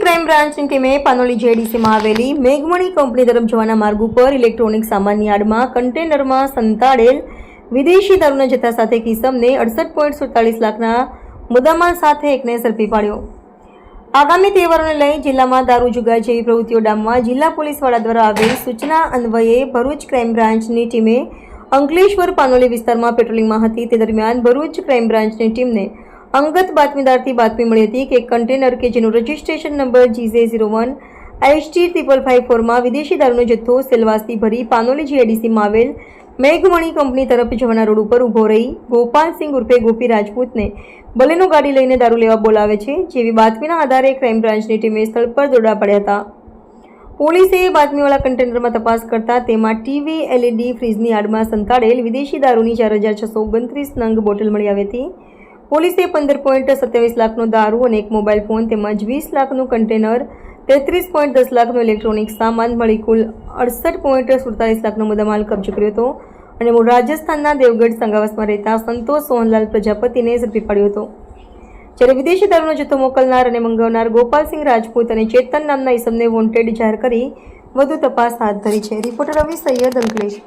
Crime બ્રાન્ચની ટીમે પાનોલી જેડીસીમાં આવેલી મેઘમણી કંપની તરફ જવાના માર્ગ ઉપર ઇલેક્ટ્રોનિક સામાનની આડમાં કન્ટેનરમાં સંતાડેલ વિદેશી દારૂના જથ્થા સાથે કિસમને અડસઠ પોઈન્ટ સુડતાલીસ લાખના મુદ્દામાલ સાથે એકને ઝડપી પાડ્યો. આગામી તહેવારોને લઈ જિલ્લામાં દારૂ જુગાર જેવી પ્રવૃત્તિઓ ડામવા જિલ્લા પોલીસ વડા દ્વારા આવેલ સૂચના અન્વયે ભરૂચ ક્રાઇમ બ્રાન્ચની ટીમે અંકલેશ્વર પાનોલી વિસ્તારમાં પેટ્રોલિંગમાં હતી. તે દરમિયાન ભરૂચ ક્રાઇમ બ્રાન્ચની ટીમને અંગત બાતમીદારથી બાતમી મળી હતી કે કન્ટેનર કે જેનું registration number G J zero one HT triple five ફોરમાં વિદેશી દારૂનો જથ્થો સેલવાસથી ભરી પાનોલી જીઆઈડીસીમાં આવેલ મેઘમણી કંપની તરફ જવાના રોડ ઉપર ઊભો રહી ગોપાલસિંહ ઉર્ફે ગોપી રાજપૂતને બલેનો ગાડી લઈને દારૂ લેવા બોલાવે છે, જેવી બાતમીના આધારે ક્રાઇમ બ્રાન્ચની ટીમે સ્થળ પર દોડા પડ્યા હતા. પોલીસે બાતમીવાળા કન્ટેનરમાં તપાસ કરતા તેમાં ટીવી એલઈડી ફ્રીજની આડમાં સંતાડેલ વિદેશી દારૂની ચાર હજાર છસો ઓગણત્રીસ નંગ બોટલ મળી આવી હતી. પોલીસે પંદર પોઈન્ટ સત્યાવીસ લાખનો દારૂ અને એક મોબાઈલ ફોન તેમજ વીસ લાખનું કન્ટેનર, તેત્રીસ પોઈન્ટ દસ લાખનો ઇલેક્ટ્રોનિક સામાન મળી કુલ અડસઠ પોઈન્ટ સુડતાલીસ લાખનો મુદ્દામાલ કબજો કર્યો હતો અને મૂળ રાજસ્થાનના દેવગઢ સંગાવાસમાં રહેતા સંતોષ સોહનલાલ પ્રજાપતિને ઝડપી પાડ્યો હતો. જ્યારે વિદેશી દારૂનો જથ્થો મોકલનાર અને મંગાવનાર ગોપાલસિંહ રાજપૂત અને ચેતન નામના ઇસમને વોન્ટેડ જાહેર કરી વધુ તપાસ હાથ ધરી છે. રિપોર્ટર રવિ સૈયદ અંકલેશ.